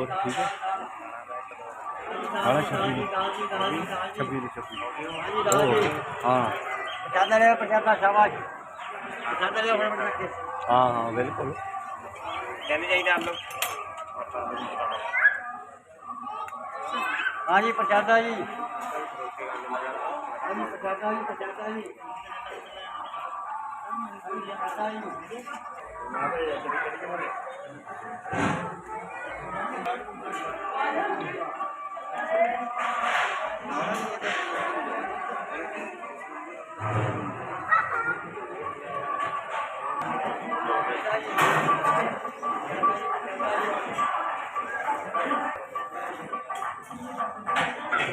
ਹੋਰ ਠੀਕ ਹੈ? ਹਾਂ ਛੱਬੀ ਦੀ। ਛੱਬੀ ਦੀ ਛੱਬੀ ਹਾਂ। ਪਚਾਦਾ ਰਿਹਾ ਪਚਾਦਾ ਸ਼ਾਬਾਸ਼। ਪਚਾਦਾ ਰਿਹਾ ਹੁਣ ਕੇ। ਹਾਂ ਹਾਂ ਬਿਲਕੁਲ। ਕਹਿੰਦੇ ਚਾਹੀਦਾ ਆਪ ਲੋਗ ਹਾਂ ਜੀ ਪਚਾਦਾ ਜੀ। ਹਾਂ ਜੀ ਪਚਾਦਾ ਜੀ ਪਚਾਦਾ ਜੀ। ਪਚਾਦਾ ਜੀ ਜੈ।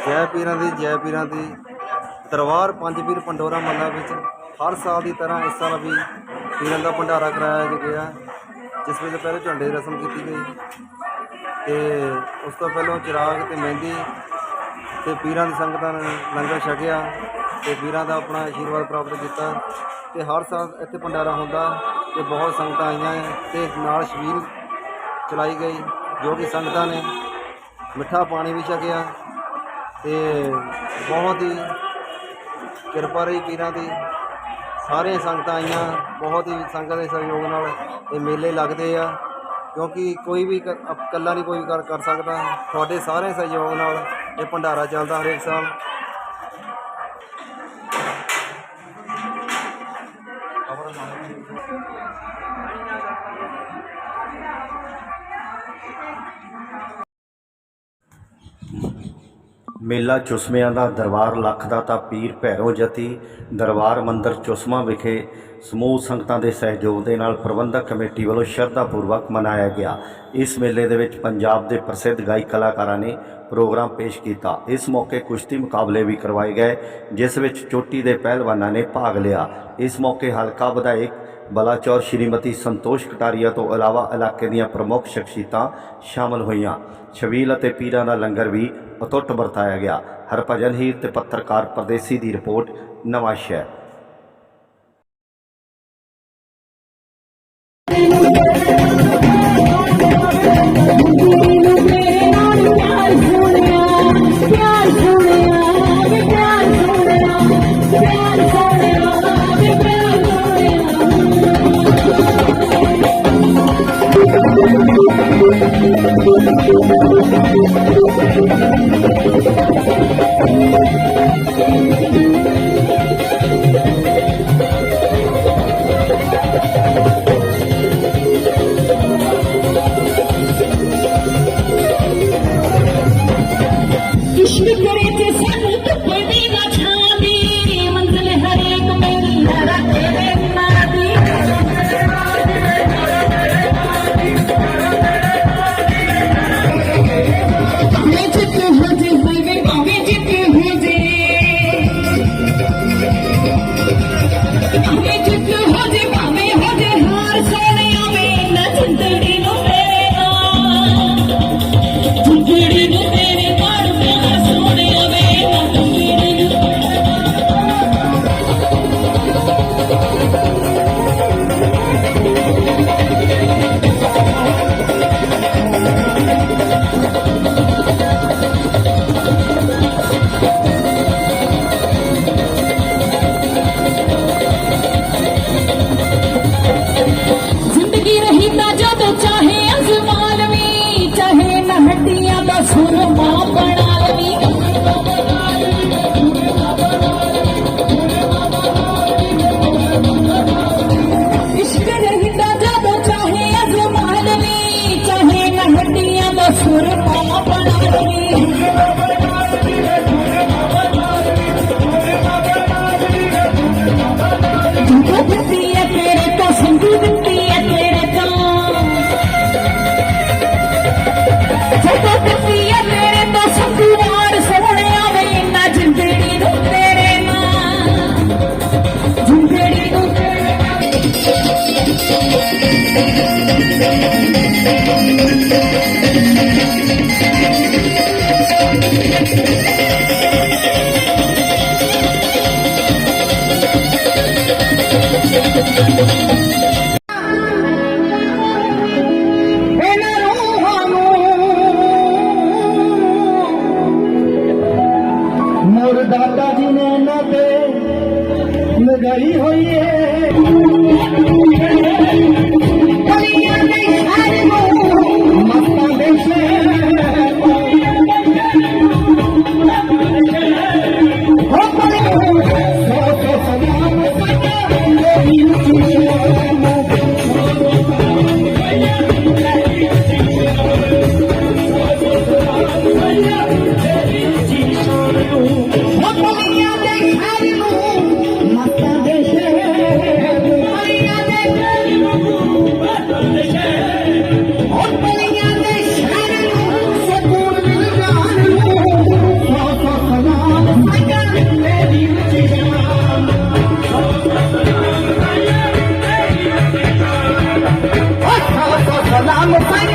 ਜੈ ਪੀਰਾਂ ਦੀ, ਜੈ ਪੀਰਾਂ ਦੀ। ਦਰਬਾਰ ਪੰਜ ਪੀਰ ਪੰਡੋਰਾ ਮੱਲਾ ਵਿੱਚ ਹਰ ਸਾਲ ਦੀ ਤਰ੍ਹਾਂ ਇਸ ਸਾਲ ਵੀ ਪੀਰਾਂ ਦਾ ਭੰਡਾਰਾ ਕਰਾਇਆ ਗਿਆ, ਜਿਸ ਵਿੱਚ ਪਹਿਲੇ ਝੰਡੇ ਦੀ ਰਸਮ ਕੀਤੀ ਗਈ। ਤੇ ਉਸ ਤੋਂ ਪਹਿਲਾਂ ਚਿਰਾਗ ਤੇ ਮਹਿੰਦੀ ਤੇ ਪੀਰਾਂ ਦੀ ਸੰਗਤਾਂ ਨੇ ਲੰਗਰ ਛਕਿਆ ਤੇ ਪੀਰਾਂ ਦਾ ਆਪਣਾ ਆਸ਼ੀਰਵਾਦ ਪ੍ਰਾਪਤ ਕੀਤਾ ਤੇ ਹਰ ਸਾਲ ਇੱਥੇ ਭੰਡਾਰਾ ਹੁੰਦਾ ਤੇ ਬਹੁਤ ਸੰਗਤਾਂ ਆਈਆਂ ਤੇ ਨਾਲ ਛਬੀਲ ਚਲਾਈ ਗਈ ਜੋ ਕਿ ਸੰਗਤਾਂ ਨੇ ਮਿੱਠਾ ਪਾਣੀ ਵੀ ਛਕਿਆ ਤੇ ਬਹੁਤ ਹੀ ਕਿਰਪਾ ਰਹੀ ਪੀਰਾਂ ਦੀ। ਸਾਰੇ ਸੰਗਤਾਂ ਆਈਆਂ, ਬਹੁਤ ਹੀ ਸੰਗਤ ਦੇ ਸਹਿਯੋਗ ਨਾਲ ਇਹ ਮੇਲੇ ਲੱਗਦੇ ਆ। ਕਿਉਂਕਿ ਕੋਈ ਵੀ ਕ- ਅਪ- ਇਕੱਲਾ ਨਹੀਂ ਕੋਈ ਕਰ ਕਰ ਸਕਦਾ। ਤੁਹਾਡੇ ਸਾਰੇ ਸਹਿਯੋਗ ਨਾਲ ਇਹ ਭੰਡਾਰਾ ਚੱਲਦਾ ਹਰੇਕ ਸਾਲ। ਮੇਲਾ ਚੁਸਮਿਆਂ ਦਾ ਦਰਬਾਰ ਲੱਖ ਦਾ ਤਾਂ ਪੀਰ ਭੈਰੋ ਜਤੀ, ਦਰਬਾਰ ਮੰਦਰ ਚੁਸਮਾ ਵਿਖੇ ਸਮੂਹ ਸੰਗਤਾਂ ਦੇ ਸਹਿਯੋਗ ਦੇ ਨਾਲ ਪ੍ਰਬੰਧਕ ਕਮੇਟੀ ਵੱਲੋਂ ਸ਼ਰਧਾ ਪੂਰਵਕ ਮਨਾਇਆ ਗਿਆ। ਇਸ ਮੇਲੇ ਦੇ ਵਿੱਚ ਪੰਜਾਬ ਦੇ ਪ੍ਰਸਿੱਧ ਗਾਇਕ ਕਲਾਕਾਰਾਂ ਨੇ ਪ੍ਰੋਗਰਾਮ ਪੇਸ਼ ਕੀਤਾ। ਇਸ ਮੌਕੇ ਕੁਸ਼ਤੀ ਮੁਕਾਬਲੇ ਵੀ ਕਰਵਾਏ ਗਏ, ਜਿਸ ਵਿੱਚ ਚੋਟੀ ਦੇ ਪਹਿਲਵਾਨਾਂ ਨੇ ਭਾਗ ਲਿਆ। ਇਸ ਮੌਕੇ ਹਲਕਾ ਵਿਧਾਇਕ ਬਲਾਚੌਰ ਸ਼੍ਰੀਮਤੀ ਸੰਤੋਸ਼ ਕਟਾਰੀਆ ਤੋਂ ਇਲਾਵਾ ਇਲਾਕੇ ਦੀਆਂ ਪ੍ਰਮੁੱਖ ਸ਼ਖਸੀਅਤਾਂ ਸ਼ਾਮਲ ਹੋਈਆਂ। ਛਬੀਲ ਅਤੇ ਪੀਰਾਂ ਦਾ ਲੰਗਰ ਵੀ ਅਤੁੱਟ ਵਰਤਾਇਆ ਗਿਆ। ਹਰਭਜਨ ਹੀਰ ਤੇ ਪੱਤਰਕਾਰ ਪਰਦੇਸੀ ਦੀ ਰਿਪੋਰਟ, ਨਵਾਂ ਸ਼ਹਿਰ। ਪਿਆਰ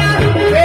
Yeah.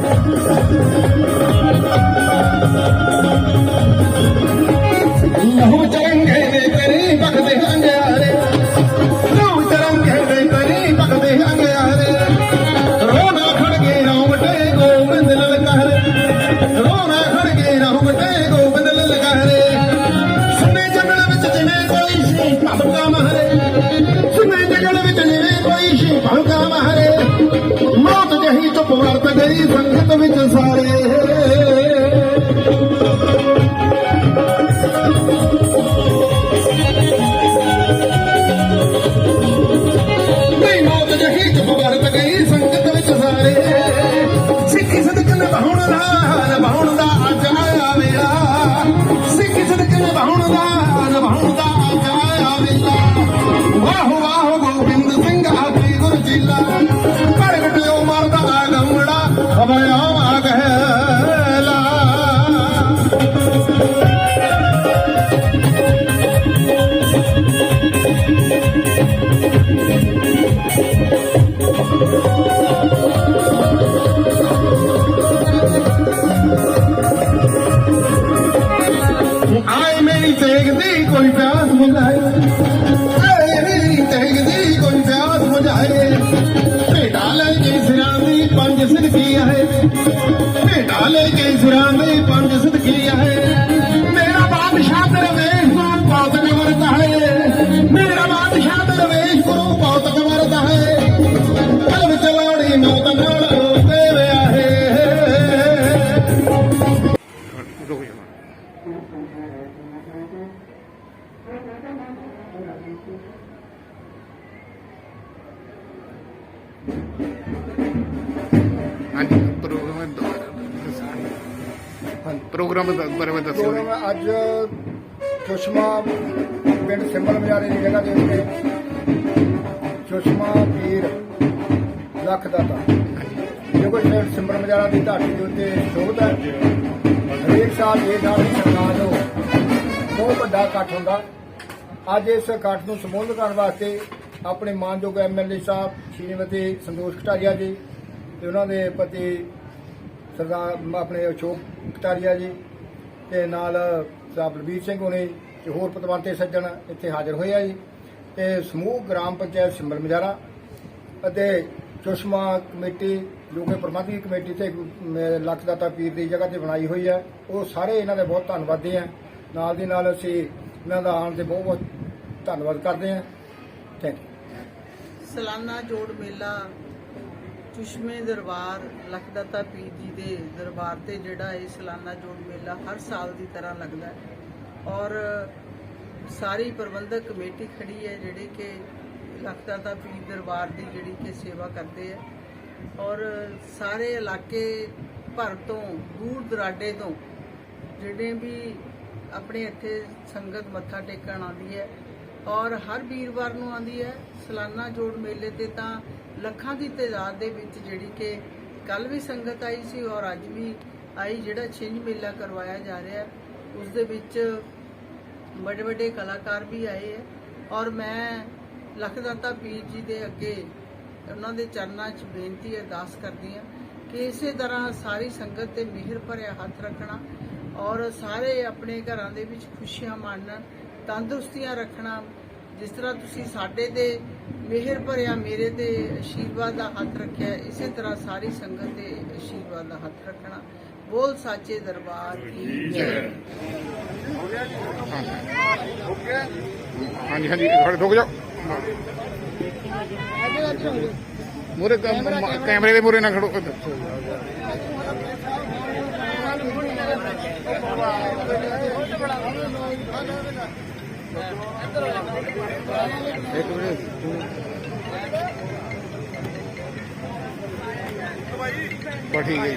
Thank you. Vamos a. ਕੋਈ ਪਿਆਸ ਬੁਝਾਏ ਆਏ ਮੇਰੀ ਕੋਈ ਪਿਆਸ ਬੁਝਾਏ ਭੇਟਾ ਲੈ ਕੇ ਸਿਰਾਂ ਦੀ ਪੰਜ ਸਿੱਧਕੀ ਆਏ ਭੇਟਾ ਲੈ ਕੇ ਸਿਰਾਂ ਦੀ ਸੁਸ਼ਮਾ ਪਿੰਡ ਸਿੰਬਲ ਬਜ਼ਾਰੇ ਦੀ ਜਗ੍ਹਾ ਦੇ ਉੱਤੇ ਸੁਸ਼ਮਾ ਪੀਰ ਲੱਖ ਦਾਤਾ ਜੋ ਕੋਈ ਪਿੰਡ ਸਿੰਬਲ ਮਜਾਰਾ ਦੀ ਧਰਤੀ ਦੇ ਉੱਤੇ ਸ਼ੋਭਤ ਹੈ। ਹਰੇਕ ਸਾਲ ਇਹ ਨਾਲ ਦੀ ਸਰਕਾਰ ਨੂੰ ਬਹੁਤ ਵੱਡਾ ਇਕੱਠ ਹੁੰਦਾ। ਅੱਜ ਇਸ ਇਕੱਠ ਨੂੰ ਸੰਬੋਧਨ ਕਰਨ ਵਾਸਤੇ ਆਪਣੇ ਮਾਨਯੋਗ ਐਮਐਲਏ ਸਾਹਿਬ, ਸ਼੍ਰੀਮਤੀ ਸੰਤੋਸ਼ ਕਟਾਰੀਆ ਜੀ ਤੇ ਉਹਨਾਂ ਦੇ ਪਤੀ ਸਰਦਾਰ ਆਪਣੇ ਅਸ਼ੋਕ ਕਟਾਰੀਆ ਜੀ ਤੇ ਨਾਲ ਸਾਹਿਬ ਬਲਬੀਰ ਸਿੰਘ ਹੋਣੀ ਤੇ ਹੋਰ ਪਤਵੰਤੇ ਸੱਜਣ ਇੱਥੇ ਹਾਜ਼ਰ ਹੋਏ ਆ ਜੀ। ਤੇ ਸਮੂਹ ਗ੍ਰਾਮ ਪੰਚਾਇਤ ਸਿੰਬਲ ਮਜਾਰਾ ਅਤੇ ਚੁਸ਼ਮਾ ਕਮੇਟੀ ਜੋ ਕਿ ਪ੍ਰਬੰਧਕੀ ਕਮੇਟੀ ਤੇ ਅਮ, ਪੀਰ ਦੀ ਜਗ੍ਹਾ ਤੇ ਬਣਾਈ ਹੋਈ ਹੈ ਉਹ ਸਾਰੇ ਇਹਨਾਂ ਦੇ ਬਹੁਤ ਧੰਨਵਾਦੀ ਆ। ਨਾਲ ਦੀ ਨਾਲ ਅਸੀਂ ਇਹਨਾਂ ਦਾ ਆਉਣ ਤੇ ਬਹੁਤ ਬਹੁਤ ਧੰਨਵਾਦ ਕਰਦੇ ਹਾਂ ਥੈਂਕ ਯੂ ਸਾਲਾਨਾ ਜੋੜ ਮੇਲਾ ਚੁਸ਼ਮੇ ਦਰਬਾਰ ਲਖਦਾਤਾ ਪੀਰ ਜੀ ਦੇ ਦਰਬਾਰ ਤੇ ਜਿਹੜਾ ਇਹ ਸਾਲਾਨਾ ਜੋੜ ਮੇਲਾ ਹਰ ਸਾਲ ਦੀ ਤਰ੍ਹਾਂ ਲੱਗਦਾ ਹੈ। ਔਰ ਸਾਰੀ ਪ੍ਰਬੰਧਕ ਕਮੇਟੀ ਖੜੀ ਹੈ ਜਿਹੜੇ ਕਿ ਲਖਦਾਤਾ ਪੀਰ ਦਰਬਾਰ ਦੀ ਜਿਹੜੀ ਕਿ ਸੇਵਾ ਕਰਦੇ ਹੈ। ਔਰ ਸਾਰੇ ਇਲਾਕੇ ਭਰ ਤੋਂ, ਦੂਰ ਦਰਾਡੇ ਤੋਂ ਜਿਹੜੇ ਵੀ ਆਪਣੇ ਇੱਥੇ ਸੰਗਤ ਮੱਥਾ ਟੇਕਣ ਆਉਂਦੀ ਹੈ ਔਰ ਹਰ ਵੀਰਵਾਰ ਨੂੰ ਆਉਂਦੀ ਹੈ। ਸਾਲਾਨਾ ਜੋੜ ਮੇਲੇ ਤੇ ਤਾਂ ਲੱਖਾਂ ਦੀ ਤਾਦਾਦ ਦੇ ਵਿੱਚ ਜਿਹੜੀ ਕਿ ਕੱਲ ਵੀ ਸੰਗਤ ਆਈ ਸੀ ਔਰ ਅੱਜ ਵੀ ਆਈ, ਜਿਹੜਾ ਛਿੰਝ ਮੇਲਾ ਕਰਵਾਇਆ ਜਾ ਰਿਹਾ ਹੈ, ਉਸ ਦੇ ਵਿੱਚ ਵੱਡੇ ਵੱਡੇ ਕਲਾਕਾਰ ਵੀ ਆਏ ਹੈ ਔਰ ਮੈਂ ਲਖਦਾਤਾ ਪੀਰ ਜੀ ਦੇ ਅੱਗੇ ਉਹਨਾਂ ਦੇ ਚਰਨਾਂ 'ਚ ਬੇਨਤੀ ਅਰਦਾਸ ਕਰਦੀ ਹਾਂ ਕਿ ਇਸੇ ਤਰ੍ਹਾਂ ਸਾਰੀ ਸੰਗਤ ਤੇ ਮਿਹਰ ਭਰਿਆ ਹੱਥ ਰੱਖਣਾ ਔਰ ਸਾਰੇ ਆਪਣੇ ਘਰਾਂ ਦੇ ਵਿੱਚ ਖੁਸ਼ੀਆਂ ਮਾਣਨ, ਤੰਦਰੁਸਤੀਆਂ ਰੱਖਣਾ, ਜਿਸ ਤਰ੍ਹਾਂ ਤੁਸੀਂ ਸਾਡੇ ਤੇ ਮਿਹਰ ਭਰਿਆ ਮੇਰੇ ਤੇ ਆਸ਼ੀਰਵਾਦ ਦਾ ਹੱਥ ਰੱਖਿਆ। ਇਸੇ ਤਰ੍ਹਾਂ ਸਾਰੀ ਸੰਗਤ ਤੇ ਆਸ਼ੀਰਵਾਦ ਦਾ ਹੱਥ ਰੱਖਣਾ। ਬੋਲ ਸਾਚੇ ਦਰਬਾਰ ਕੀ ਜੈ ਹਾਂਜੀ ਹਾਂਜੀ ਥੋੜੇ ਰੁਕ ਜਾਓ। ਮੂਰੇ ਕੈਮਰੇ ਦੇ ਮੂਰੇ ਨਾ ਖੜੋ। ਇੱਕ ਮਿੰਟ ਬਸ ਠੀਕ ਹੈ ਜੀ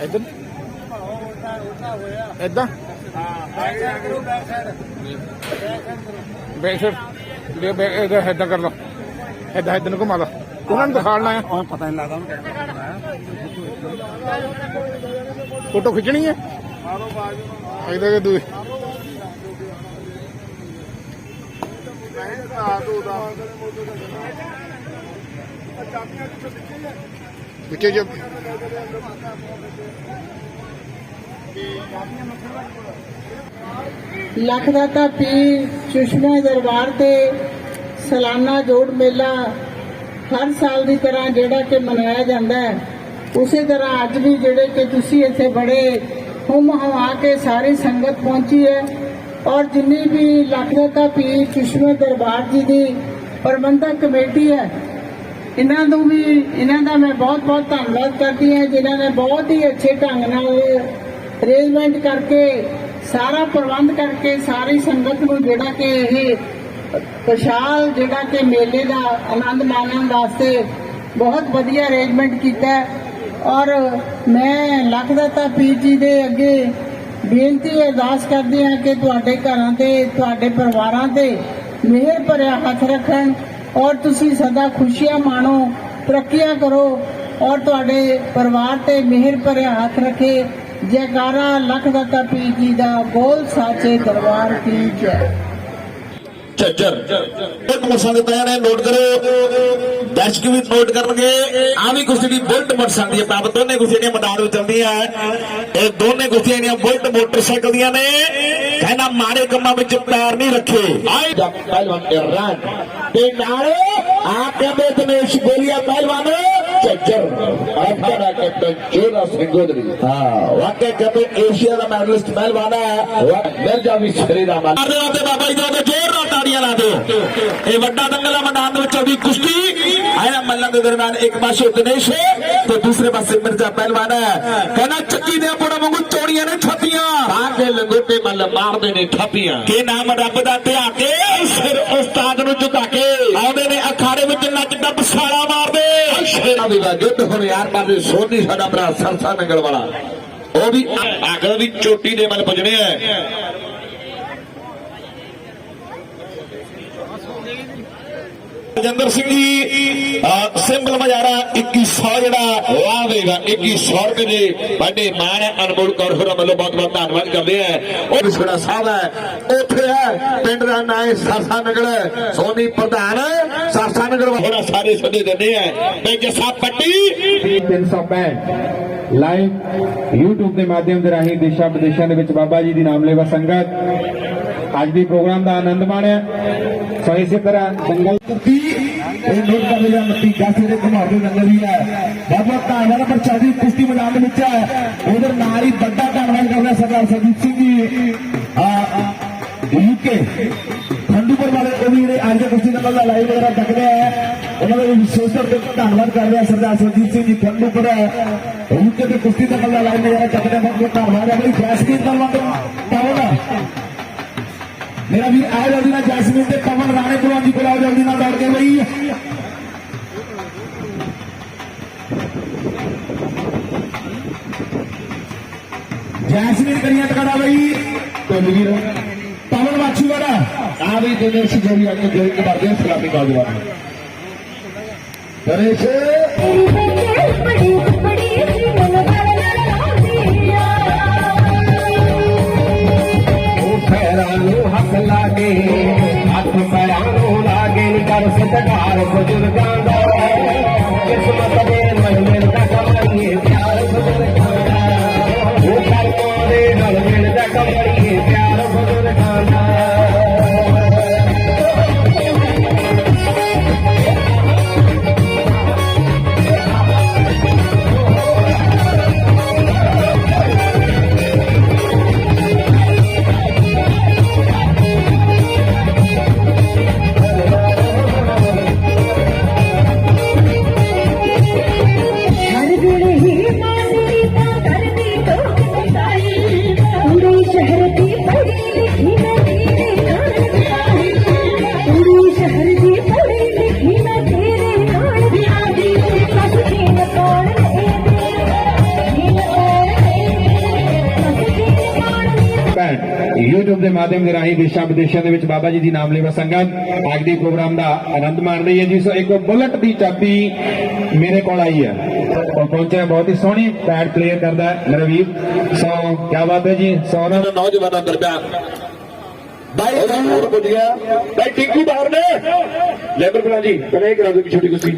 ਇੱਧਰ ਇੱਦਾਂ ਬੈਕ ਸਾਈਡ ਲੈ ਬੈਕ ਇੱਧਰ ਇੱਦਾਂ ਕਰ ਲਓ। ਇੱਦਾਂ ਇੱਧਰ ਨੂੰ ਘੁਮਾ ਲਓ। ਉਹਨਾਂ ਨੂੰ ਦਿਖਾਣਾ ਹੈ ਹੁਣ ਪਤਾ ਨਹੀਂ ਲੱਗਦਾ ਫੋਟੋ ਖਿੱਚਣੀ ਹੈ? ਇਹਦੇ ਕੇ ਦੂਏ। ਵਿੱਚੇ ਜੇ ਲਖਦਾਤਾ ਪੀਰ ਚਸ਼ਮਾ ਦਰਬਾਰ ਤੇ ਸਾਲਾਨਾ ਜੋੜ ਮੇਲਾ ਹਰ ਸਾਲ ਦੀ ਤਰ੍ਹਾਂ ਜਿਹੜਾ ਕਿ ਮਨਾਇਆ ਜਾਂਦਾ ਹੈ। ਉਸੇ ਤਰ੍ਹਾਂ ਅੱਜ ਵੀ ਜਿਹੜੇ ਕਿ ਤੁਸੀਂ ਇੱਥੇ ਬੜੇ ਹੁਮ ਹਵਾ ਕੇ ਸਾਰੀ ਸੰਗਤ ਪਹੁੰਚੀ ਹੈ ਔਰ ਜਿੰਨੀ ਵੀ ਲਖਦਾਤਾ ਪੀਰ ਚਸ਼ਮਾ ਦਰਬਾਰ ਜੀ ਦੀ ਪ੍ਰਬੰਧਕ ਕਮੇਟੀ ਹੈ, ਇਹਨਾਂ ਨੂੰ ਵੀ ਇਹਨਾਂ ਦਾ ਮੈਂ ਬਹੁਤ ਬਹੁਤ ਧੰਨਵਾਦ ਕਰਦੀ ਹਾਂ, ਜਿਨ੍ਹਾਂ ਨੇ ਬਹੁਤ ਹੀ ਅੱਛੇ ਢੰਗ ਨਾਲ ਅਰੇਂਜਮੈਂਟ ਕਰਕੇ, ਸਾਰਾ ਪ੍ਰਬੰਧ ਕਰਕੇ, ਸਾਰੀ ਸੰਗਤ ਨੂੰ ਜਿਹੜਾ ਕਿ ਇਹ ਵਿਸ਼ਾਲ ਜਿਹੜਾ ਕਿ ਮੇਲੇ ਦਾ ਆਨੰਦ ਮਾਣਨ ਵਾਸਤੇ ਬਹੁਤ ਵਧੀਆ ਅਰੇਂਜਮੈਂਟ ਕੀਤਾ ਔਰ ਮੈਂ ਲਖਦਾਤਾ ਪੀਰ ਜੀ ਦੇ ਅੱਗੇ ਬੇਨਤੀ ਅਰਦਾਸ ਕਰਦੀ ਹਾਂ ਕਿ ਤੁਹਾਡੇ ਘਰਾਂ ਤੇ, ਤੁਹਾਡੇ ਪਰਿਵਾਰਾਂ ਤੇ ਮਿਹਰ ਭਰਿਆ ਹੱਥ ਰੱਖਣ ਔਰ ਤੁਸੀਂ ਸਦਾ ਖੁਸ਼ੀਆਂ ਮਾਣੋ, ਤਰੱਕੀਆਂ ਕਰੋ ਔਰ ਤੁਹਾਡੇ ਪਰਿਵਾਰ ਤੇ ਮਿਹਰ ਭਰਿਆ ਹੱਥ ਰੱਖੇ। ਜੈਕਾਰਾ ਲੱਖ ਦਾਤਾ ਪੀਰ ਜੀ ਦਾ ਬੋਲ ਸਾਚੇ ਦਰਬਾਰ ਕੀ ਜੈ। ਝੱਜਰ ਇੱਕ ਮੋਟਰਸਾਈਕਲ ਪਿਆ ਨੇ ਨੋਟ ਕਰੋ ਦਰਸ਼ਕ ਵੀ ਨੋਟ ਕਰਨਗੇ। ਆ ਵੀ ਕੁਸ਼ਤੀ ਦੀ ਬੁਲਟ ਮੋਟਰਸਾਈਕਲ ਦੀ ਪਾਪ ਦੋਨੇ ਕੁਸ਼ਤੀ ਦੀਆਂ ਮੈਦਾਨ ਵਿੱਚ ਆਉਂਦੀਆਂ ਇਹ ਦੋਨੇ ਕੁਸ਼ਤੀਆਂ ਦੀਆਂ ਬੁਲਟ ਮੋਟਰਸਾਈਕਲ ਦੀਆਂ ਨੇ। ਕਹਿੰਦਾ ਮਾੜੇ ਕੰਮਾਂ ਵਿੱਚ ਪੈਰ ਨਹੀਂ ਰੱਖੇ। ਆਏ। ਪਹਿਲਵਾਨ ਇਮਰਾਨ ਤੇ ਨਾਲ ਆ ਕਹਿੰਦੇ ਦਿਨੇਸ਼ ਗੋਲੀਆ ਪਹਿਲਵਾਨ। ਦਾ ਮੈਡਲਿਸਟ ਪਹਿਲਵਾਨ ਹੈ ਮਿਰਜ਼ਾ ਵੀ ਸ਼ਰੀ ਦਾ ਮਾਲ ਮਾਰਦੇ ਵਾਤੇ ਬਾਬਾ ਜੀ ਦਾ ਜੋਰ ਨਾਲ ਤਾੜੀਆਂ ਲਾ ਦਿਓ ਇਹ ਵੱਡਾ ਦੰਗਲ ਮੈਦਾਨ ਦੇ ਵਿੱਚ ਵੀ ਕੁਸ਼ਤੀ ਆਇਆ ਮੱਲਾਂ ਦੇ ਦਰਮਿਆਨ ਇੱਕ ਪਾਸੇ ਦਿਨੇਸ਼ ਤੇ ਦੂਸਰੇ ਪਾਸੇ ਮਿਰਜ਼ਾ ਪਹਿਲਵਾਨ ਹੈ ਕਹਿੰਦਾ ਚੱਕੀ ਦੇ ਬੋੜਾ ਵਾਂਗੂ ਚੋੜੀਆਂ ਨੇ ਥਾਪੀਆਂ ਬਾਹਰ ਦੇ ਲੰਗੋਟੇ ਮੱਲ ਮਾਰਦੇ ਨੇ ਥਾਪੀਆਂ ਕਿ ਨਾਮ ਰੱਬ ਦਾ ਧਿਆ ਕੇ ਸਿਰ ਉਸਤਾਦ ਨੂੰ ਝੁਕਾ ਕੇ ਆਉਂਦੇ ਨੇ ਅਖਾੜੇ ਵਿੱਚ ਨੱਚ ਡੱਬ ਸਾਲਾ ਮਾਰਦੇ ਸ਼ੇਰਾਂ ਦੀ ਦਾ ਜੁੱਧ ਹੁਣ ਯਾਰ ਬਾਬੇ ਸੋਨੀ ਸਾਡਾ ਭਰਾ ਸਰਸਾ ਨੰਗਲ ਵਾਲਾ, ਉਹ ਵੀ ਅਗਲ ਦੀ ਚੋਟੀ ਦੇ ਵੱਲ ਪੁੱਜਣੇ ਆ। ਰਜਿੰਦਰ ਸਿੰਘ ਜੀ ਅਹ ਮਜਾਰਾ 2100 ਜਿਹੜਾ ਲਾਵੇਗਾ 2100 ਰੁਪਏ ਦੇ ਵੱਡੇ ਮਾਣ ਅਨਮੋਲ ਕੌਰ ਹੋਰਾਂ ਵੱਲੋਂ ਬਹੁਤ ਬਹੁਤ ਧੰਨਵਾਦ ਕਰਦੇ ਆ ਉਹ ਵਿਛੜਾ ਸਾਹਿਬ ਹੈ, ਉੱਥੇ ਹੈ, ਪਿੰਡ ਦਾ ਨਾਂ ਹੈ ਸਰਸਾ ਨਗਰ। ਸੋਨੀ ਪ੍ਰਧਾਨ, ਸਰਸਾ ਨਗਰ ਹੋਰਾਂ ਸਾਰੇ ਸੱਦੇ ਦਿੰਦੇ ਆ ਤੇ ਜੱਸਾ ਪੱਟੀ। 365 ਲਾਈਵ YouTube ਦੇ ਮਾਧਿਅਮ ਦੇ ਰਾਹੀਂ ਦੇਸ਼ਾਂ ਵਿਦੇਸ਼ਾਂ ਦੇ ਵਿੱਚ ਬਾਬਾ ਜੀ ਦੀ ਨਾਮਲੇਵਾ ਸੰਗਤ। ਅੱਜ ਦੀ ਪ੍ਰੋਗਰਾਮ ਦਾ ਆਨੰਦ ਮਾਣਿਆ। ਸੋ ਇਸੇ ਤਰ੍ਹਾਂ ਦੰਗਲ ਇਹ ਨੋਟ ਕਰ ਲਿਆ ਮੱਤੀ ਗਾਸੇ ਦੇ ਘੁਮਾਉਂਦੇ ਦੰਗਲ ਵੀ ਹੈ। ਬਹੁਤ ਬਹੁਤ ਧੰਨਵਾਦ ਪਰ ਚਾਹਦੀ ਕੁਸ਼ਤੀ ਮੈਦਾਨ ਦੇ ਵਿੱਚ ਹੈ। ਉਧਰ ਨਾਲ ਹੀ ਵੱਡਾ ਧੰਨਵਾਦ ਕਰਦਾ ਸਰਦਾਰ ਸਰਜੀਤ ਸਿੰਘ ਜੀ। ਯੂਕੇ ਖੰਡੂਪੁਰ ਵਾਲੇ ਉਹ ਵੀ ਜਿਹੜੇ ਅੱਜ ਦੇ ਕੁਸ਼ਤੀ ਦਾ ਮੱਲਾ ਲਾਈਵ ਵਗੈਰਾ ਤੱਕਦੇ ਆ। ਉਹਨਾਂ ਦਾ ਵਿਸ਼ੇਸ਼ ਤੌਰ ਤੇ ਧੰਨਵਾਦ ਕਰ ਰਿਹਾ ਸਰਦਾਰ ਸਰਜੀਤ ਸਿੰਘ ਜੀ, ਖੰਡੂਪੁਰ ਯੂਕੇ ਦੇ ਕੁਸ਼ਤੀ ਦਾ ਮੱਲਾ ਲਾਈਵ ਵਗੈਰਾ ਤੱਕਦੇ ਬਹੁਤ ਬਹੁਤ ਧੰਨਵਾਦ। ਹੈ ਬਈ ਜੈਸਮੀਨ ਦਲਵੰਤ ਮੇਰਾ ਵੀਰ ਆਏ ਜਲਦੀ ਨਾਲ ਜੈਸਮੀਨ ਤੇ ਪਵਨ ਰਾਣੇ ਕੋਲੋਂ ਜੀ ਕੋਲ ਆਓ ਜਲਦੀ ਨਾਲ ਦੌੜ ਕੇ ਬਈ। ਜੈਸਮੀਨ ਕਰੀਆਂ ਟਕੜਾ ਬਈ। ਤੇ ਵੀਰ। ਪਵਨ ਵਾਛੀ ਵਾਲਾ। ਆ ਵੀ ਦਿਨੇਸ਼ ਜੋਰੀ ਅੱਗੇ ਜੋਰੀ ਕੇ ਵਰਦੇ ਸਲਾਮੀ ਨੌਜਵਾਨ ਦਿਨੇਸ਼ ਬੜੀ ਨੂੰ ਹੱਥ ਲਾਗੇ ਹੱਥ ਪੈਰਾਂ ਨੂੰ ਲਾਗੇ ਨੀ ਕਰ ਸਤਕਾਰ ਬਜ਼ੁਰਗਾਂ ਮਾਧਿਅਮ ਦੇ ਰਾਹੀਂ ਦੇਸ਼ਾਂ ਵਿਦੇਸ਼ਾਂ ਦੇ ਵਿੱਚ ਬਾਬਾ ਜੀ ਦੀ ਨਾਮ ਲੇਵਾ ਸੰਗਤ ਅੱਜ ਦੇ ਪ੍ਰੋਗਰਾਮ ਦਾ ਆਨੰਦ ਮਾਣ ਰਹੀ ਹੈ ਜੀ। ਸੋ ਇੱਕ ਬੁਲਟ ਦੀ ਚਾਬੀ ਮੇਰੇ ਕੋਲ ਆਈ ਹੈ। ਪਹੁੰਚਿਆ, ਬਹੁਤ ਹੀ ਸੋਹਣੀ ਪੈਡ ਪਲੇਅਰ ਕਰਦਾ ਹੈ ਮੇਰਾ ਵੀਰ। ਸੋ ਕੀ ਬਾਤ ਹੈ ਜੀ। ਸੋ ਉਹਨਾਂ ਨੌਜਵਾਨਾਂ ਦਰਮਿਆਨ ਬਾਈ ਹੋਰ ਪੁੱਜ ਗਿਆ ਬਾਈ ਟਿੰਕੂ ਬਾਹਰ ਨੇ। ਲੈਬਰ ਬਣਾ ਜੀ, ਕਰੇ ਕਰਾ ਦੋ ਛੋਟੀ ਕੁਸੀ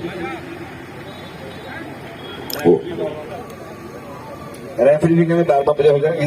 ਰੈਫਰੀ ਵੀ ਕਹਿੰਦੇ ਬਾਰ ਬਾਰ ਹੋ ਜਾਣਗੇ।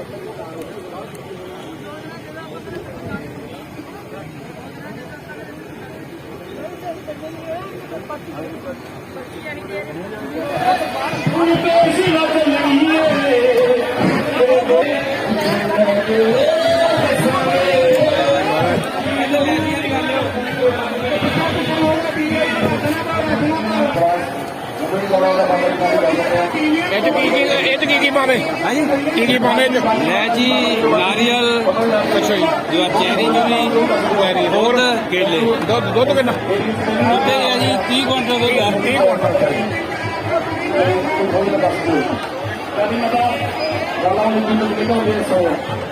ਆ ਜਾਓ ਜਲਦੀ ਇਹ ਕੀ ਕੀ ਇਹ ਕੀ ਕੀ ਪਾਵੇ? ਹਾਂਜੀ। ਕੀ ਕੀ ਪਾਵੇ ਲੈ ਜੀ ਨਾਰੀਅਲ ਅੱਛਾ ਜੀ। ਜੋ ਚੈਰੀ ਜੁਨੀ ਹੋਰ? ਕੇਲੇ। ਦੁੱਧ ਦੁੱਧ ਕਿੰਨਾ? ਉੱਤੇ ਹੈ ਜੀ 30 ਕੁਇੰਟਲ ਦੁੱਧ ਆ 30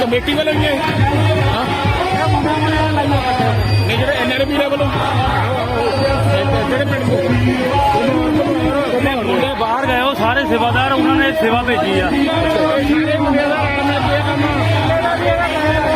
ਕਮੇਟੀ ਵੱਲੋਂ ਹੀ ਹੈ ਹਾਂ। ਨਹੀਂ ਜਿਹੜੇ ਐਨਆਰਬੀ ਵੱਲੋਂ। ਜਿਹੜੇ ਪਿੰਡ ਦੇ ਮੁੰਡੇ ਬਾਹਰ ਗਏ ਉਹ ਸਾਰੇ ਸੇਵਾਦਾਰ ਉਹਨਾਂ ਨੇ ਸੇਵਾ ਭੇਜੀ ਆ। ਸਾਰੇ ਮੁੰਡਿਆਂ ਦਾ ਰਲ ਮਿਲ ਕੇ ਕੰਮ।